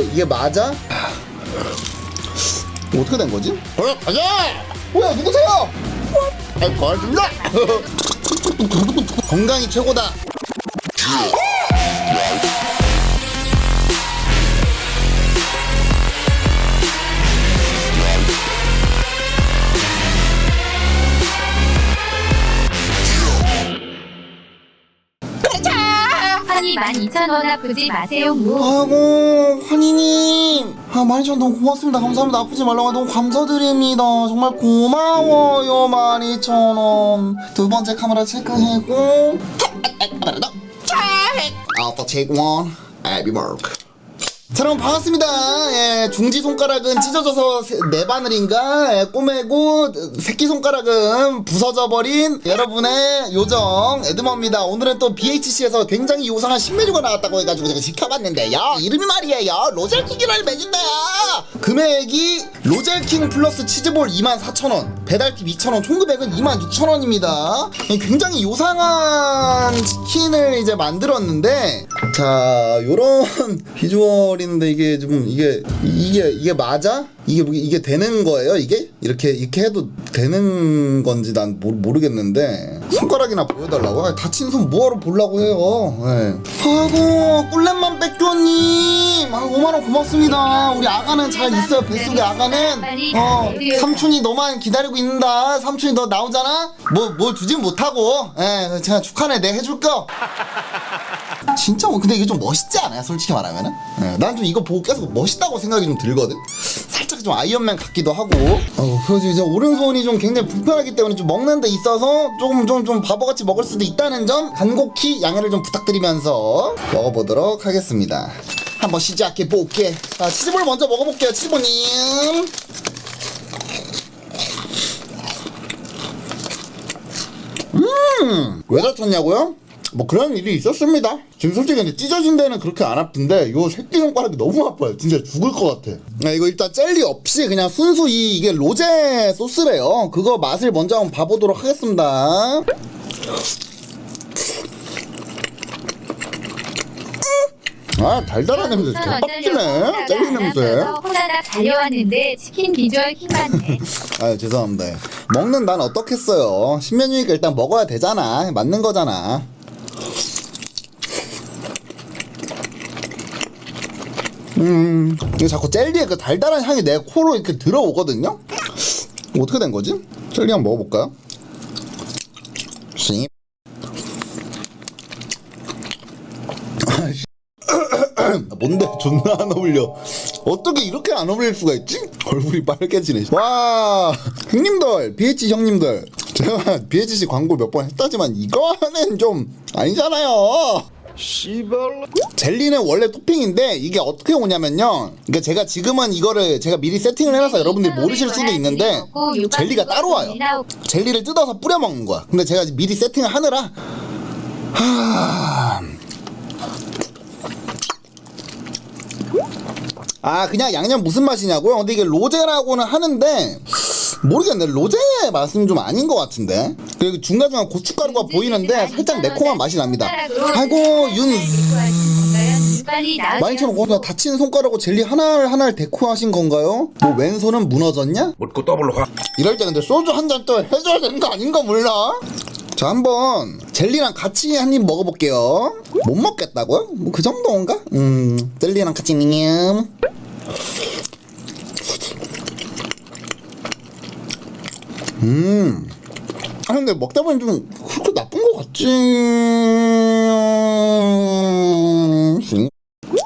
이게 맞아? 어떻게 된 거지? 어, 가자! 뭐야, 누구세요? 아, 고맙습니다! 건강이 최고다! 환희 12,000원 아프지 마세요 무 아이고, 환희님! 아, 만이천 너무 고맙습니다. 감사합니다. 아프지 말라고 너무 감사드립니다. 정말 고마워요, 만이천원. 두 번째 카메라 체크하고. 카메라도 체크! 아웃터 체크 원, 에비 마크. 자, 여러분 반갑습니다. 예, 중지 손가락은 찢어져서 세- 네 바늘인가 예, 꼬매고 새끼 손가락은 부서져 버린 여러분의 요정 에드머입니다. 오늘은 또 BHC에서 굉장히 요상한 신메뉴가 나왔다고 해가지고 제가 지켜봤는데요. 이름이 말이에요. 로젤킹이라는 메뉴인데요. 금액이 로젤킹 플러스 치즈볼 24,000원, 배달팁 2,000원, 총 금액은 26,000원입니다. 굉장히 요상한 치킨을 이제 만들었는데 자, 요런 비주얼인데 이게 좀 이게 이게 이게 맞아? 이게 뭐- 이게 되는 거예요? 이게 이렇게 이렇게 해도 되는 건지 난 모르, 모르겠는데 손가락이나 보여달라고? 다친 손 뭐하러 보려고 해요? 네. 아이고 꿀렛만 뺏겨님, 아 5만 원 고맙습니다. 우리 아가는 잘 있어요. 뱃속에 아가는 어 삼촌이 너만 기다리고 있는다. 삼촌이 너 나오잖아? 뭐 뭐 주진 못하고, 예 제가 축하네 내 해줄게요. 진짜 뭐 근데 이게 좀 멋있지 않아요 솔직히 말하면은 예, 난좀 이거 보고 계속 멋있다고 생각이 좀 들거든 살짝 좀 아이언맨 같기도 하고 어, 그래서 이제 오른손이 좀 굉장히 불편하기 때문에 좀 먹는 데 있어서 조금 좀, 좀 바보같이 먹을 수도 있다는 점 간곡히 양해를 좀 부탁드리면서 먹어보도록 하겠습니다 한번 시작해 볼게 자 치즈볼 먼저 먹어볼게요 치즈볼님 왜 다쳤냐고요? 뭐 그런 일이 있었습니다. 지금 솔직히 근데 찢어진 데는 그렇게 안 아픈데 요 새끼 손가락이 너무 아파요. 진짜 죽을 것 같아. 아, 이거 일단 젤리 없이 그냥 순수 이 이게 로제 소스래요. 그거 맛을 먼저 한번 봐보도록 하겠습니다. 아 달달한 냄새 개빡치네. 젤리 냄새. 호다닥 달려왔는데 치킨 비주얼 킹받네 아 죄송합니다. 먹는 난 어떻겠어요. 신메뉴니까 일단 먹어야 되잖아. 맞는 거잖아. 음, 자꾸 젤리의 그 달달한 향이 내 코로 이렇게 들어오거든요. 어떻게 된 거지? 젤리 한번 먹어볼까요? 씨. 뭔데? 존나 안 어울려. 어떻게 이렇게 안 어울릴 수가 있지? 얼굴이 빨개지네. 와! 형님들 BH 형님들. 제가 BHC 광고 몇 번 했다지만 이거는 좀 아니잖아요. 씨발. 젤리는 원래 토핑인데 이게 어떻게 오냐면요. 그러니까 제가 지금은 이거를 제가 미리 세팅을 해놔서 여러분들이 모르실 수도 있는데 젤리가 따로 와요. 젤리를 뜯어서 뿌려 먹는 거야. 근데 제가 미리 세팅을 하느라 하... 아 그냥 양념 무슨 맛이냐고요? 근데 이게 로제라고는 하는데 모르겠네 로제 맛은 좀 아닌 것 같은데 그리고 중간중간 고춧가루가 보이는데 살짝 매콤한 맛이 납니다 아이고 윤 빨리 나으세요 마인처럼 거기다 다친 손가락으로 젤리 하나를 하나를 데코하신 건가요? 뭐 왼손은 무너졌냐? 묻고 더블로 가 이럴 때 근데 소주 한 잔 또 해줘야 되는 거 아닌가 몰라? 자 한번 젤리랑 같이 한 입 먹어볼게요 못 먹겠다고요? 뭐 그 정도인가? 음 젤리랑 같이 님 음. 아 근데 먹다 보니 좀 그렇게 나쁜 것 같지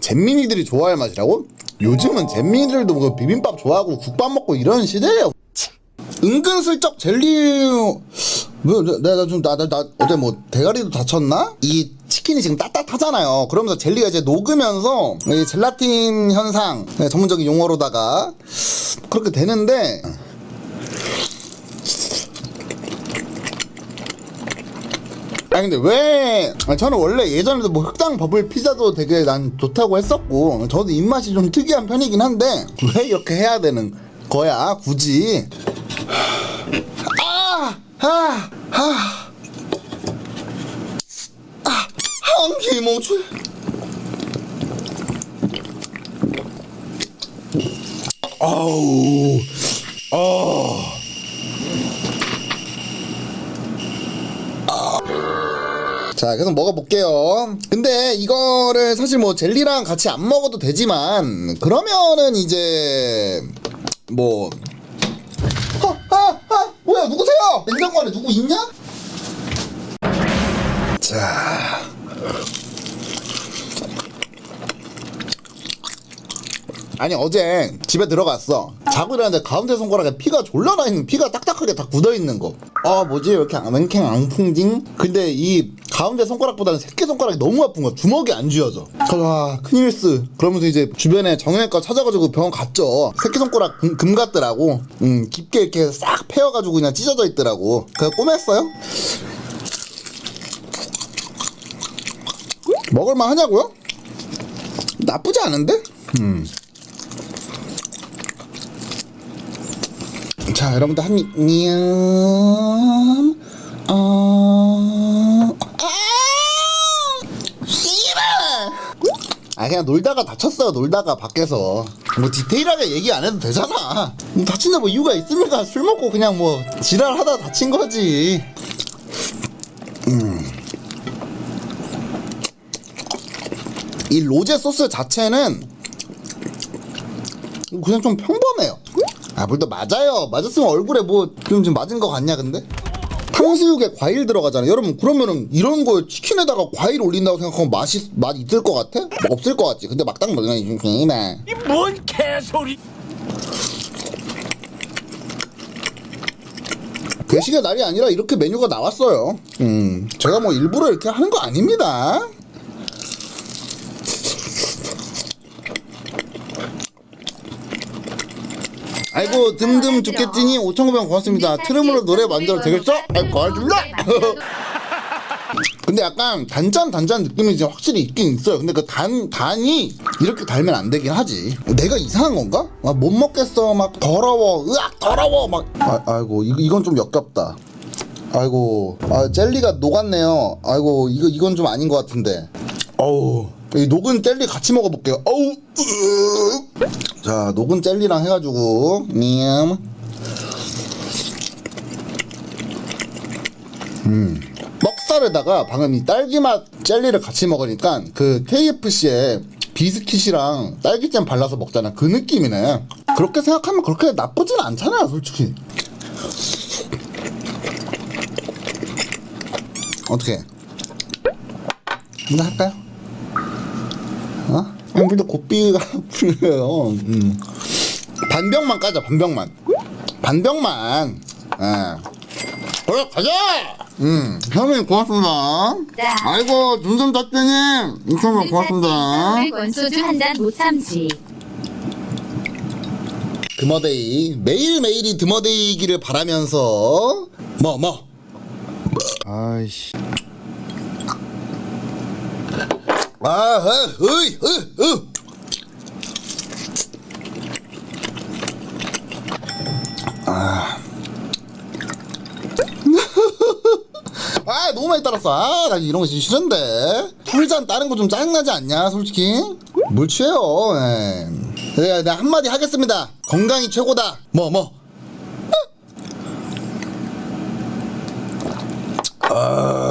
잼민이들이 좋아할 맛이라고? 요즘은 잼민이들도 뭐 비빔밥 좋아하고 국밥 먹고 이런 시대예요 은근슬쩍 젤리 뭐 내가 좀 나 나 나, 어제 뭐 대가리도 다쳤나? 이 치킨이 지금 따뜻하잖아요. 그러면서 젤리가 이제 녹으면서 이 젤라틴 현상 네, 전문적인 용어로다가 그렇게 되는데 아니 근데 왜 저는 원래 예전에도 뭐 흑당 버블 피자도 되게 난 좋다고 했었고 저도 입맛이 좀 특이한 편이긴 한데 왜 이렇게 해야 되는 거야 굳이 아! 아! 아! 아! 한기 멈춰 아우 아 자, 계속 먹어볼게요. 근데 이거를 사실 뭐 젤리랑 같이 안 먹어도 되지만 그러면은 이제 뭐 뭐야 누구세요? 냉장고 안에 누구 있냐? 자. 아니 어제 집에 들어갔어 자고 일어났는데 가운데 손가락에 피가 졸라 나 있는 피가 딱딱하게 다 굳어 있는 거 아 뭐지? 왜 이렇게 맹캥 앙풍징 근데 이 가운데 손가락보다는 새끼 손가락이 너무 아픈 거야. 주먹이 안 쥐어져. 아 큰일스 그러면서 이제 주변에 정형외과 찾아가지고 병원 갔죠. 새끼 손가락 금, 금 같더라고. 음 깊게 이렇게 싹 패여가지고 그냥 찢어져 있더라고. 그래서 꼬맸어요? 먹을만 하냐고요? 나쁘지 않은데? 음. 자, 여러분들 한 입. 냠. 어. 아! 그냥 놀다가 다쳤어요, 놀다가 밖에서. 뭐 디테일하게 얘기 안 해도 되잖아. 뭐 다친다 뭐 이유가 있습니까? 술 먹고 그냥 뭐 지랄하다 다친 거지. 이 로제 소스 자체는 그냥 좀 평범해요. 아, 물도 맞아요. 맞았으면 얼굴에 뭐 좀 좀 맞은 거 같냐, 근데? 탕수육에 과일 들어가잖아. 여러분, 그러면은 이런 거 치킨에다가 과일 올린다고 생각하면 맛이, 맛 있을 것 같아? 뭐 없을 것 같지. 근데 막딱 먹으면 좀 그냥 뭔 개소리 괴식의 날이 아니라 이렇게 메뉴가 나왔어요. 음, 제가 뭐 일부러 이렇게 하는 거 아닙니다. 아이고 듬듬 죽겠지니 5,900원 고맙습니다. 트름으로 노래 만들어 되겠어? 아이 고맙습니다. 근데 약간 단짠 단짠 느낌이 이제 확실히 있긴 있어요. 근데 그 단 단이 이렇게 달면 안 되긴 하지. 내가 이상한 건가? 아, 못 먹겠어. 막 더러워. 으악 더러워. 막 아, 아이고 이, 이건 좀 역겹다. 아이고 아 젤리가 녹았네요. 아이고 이거 이건 좀 아닌 것 같은데. 어우 이 녹은 젤리 같이 먹어볼게요. 어우 으. 자 녹은 젤리랑 해가지고 냠. 먹살에다가 방금 이 딸기맛 젤리를 같이 먹으니까 그 KFC에 비스킷이랑 딸기잼 발라서 먹잖아 그 느낌이네 그렇게 생각하면 그렇게 나쁘진 않잖아 솔직히 어떻게 한잔 할까요? 어? 형들도 고삐가 풀려요. 음. 반병만 까자 반병만. 반병만. 예. 그래 가자! 음. 형님 고맙습니다. 아이고 둠둠 닭대님 인천만 고맙습니다. 원소주 한 잔 못 참지. 드머데이. 매일매일이 드머데이기를 바라면서. 뭐 뭐. 아이씨 아, 으이, 으, 으. 아, 너무 많이 따랐어. 아, 나 이런 거 진짜 싫은데. 풀잔 따는 거좀 짜증나지 않냐, 솔직히? 물 취해요, 예. 내가, 내가 한마디 하겠습니다. 건강이 최고다. 뭐, 뭐. 아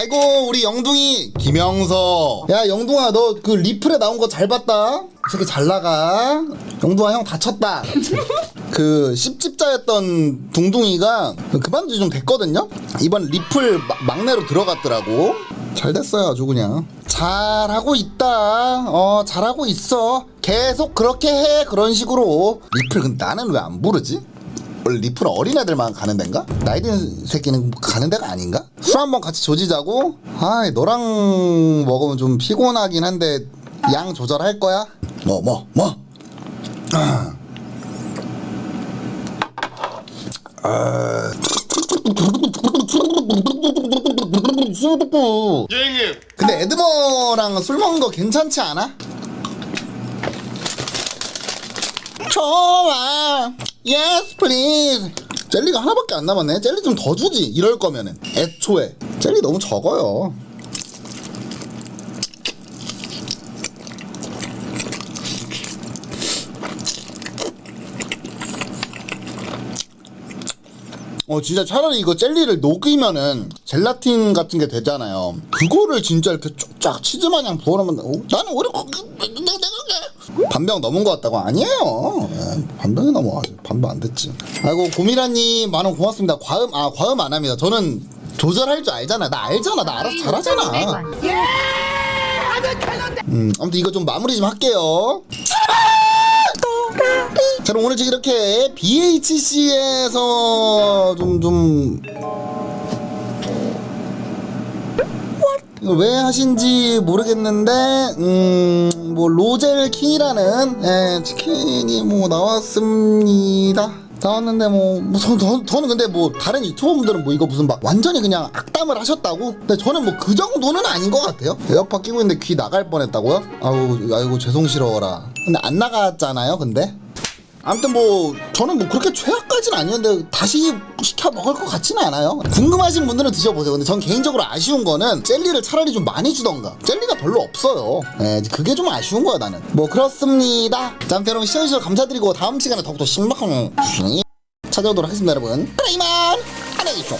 이고 우리 영둥이. 김영서. 야 영둥아 너 그 리플에 나온 거 잘 봤다. 저렇게 잘 나가. 영둥아 형 다쳤다. 그 씹집자였던 둥둥이가 그만둔 지 좀 됐거든요? 이번 리플 마- 막내로 들어갔더라고. 잘 됐어요 아주 그냥. 잘하고 있다. 어 잘하고 있어. 계속 그렇게 해. 그런 식으로. 리플 근데 나는 왜 안 부르지? 원래 리플은 어린애들만 가는 데인가? 나이 든 새끼는 가는 데가 아닌가? 술 한번 같이 조지자고? 아 너랑 먹으면 좀 피곤하긴 한데 양 조절할 거야? 뭐 뭐 뭐? 아. 아. 근데 에드머랑 술 먹는 거 괜찮지 않아? 좋아 예스 플리즈 젤리가 하나밖에 안 남았네. 젤리 좀 더 주지. 이럴 거면은. 애초에. 젤리 너무 적어요. 어 진짜 차라리 이거 젤리를 녹이면은 젤라틴 같은 게 되잖아요. 그거를 진짜 이렇게 쫙 치즈 마냥 부어놓으면 어? 나는 오히려 내가 반병 넘은 것 같다고 아니에요. 예, 반병이 넘어 반병 안 됐지. 아이고 고미라님 만원 고맙습니다. 과음 아 과음 안 합니다. 저는 조절할 줄 알잖아. 나 알잖아. 나 알아서 잘하잖아. 음, 아무튼 이거 좀 마무리 좀 할게요. 자, 그럼 오늘 이렇게 BHC에서 좀, 좀. 이 왜 하신지 모르겠는데, 음, 뭐, 로젤 킹이라는, 예, 치킨이 뭐, 나왔습니다. 나왔는데 뭐, 뭐 저, 저, 저는 근데 뭐 다른 유튜버분들은 뭐 이거 무슨 막 완전히 그냥 악담을 하셨다고? 근데 저는 뭐 그 정도는 아닌 것 같아요. 에어팟 끼고 있는데 귀 나갈 뻔했다고요? 아우 아이고 죄송스러워라. 근데 안 나갔잖아요, 근데. 아무튼 뭐 저는 뭐 그렇게 최악까지는 아니었는데 다시 시켜 먹을 것 같지는 않아요. 궁금하신 분들은 드셔보세요. 근데 전 개인적으로 아쉬운 거는 젤리를 차라리 좀 많이 주던가. 젤리가 별로 없어요. 네, 그게 좀 아쉬운 거야 나는. 뭐 그렇습니다. 자, 아무튼 여러분 시청해주셔서 감사드리고 다음 시간에 더욱더 신박한 수준이 찾아오도록 하겠습니다 여러분. 그래 이만 안녕히 계십시오.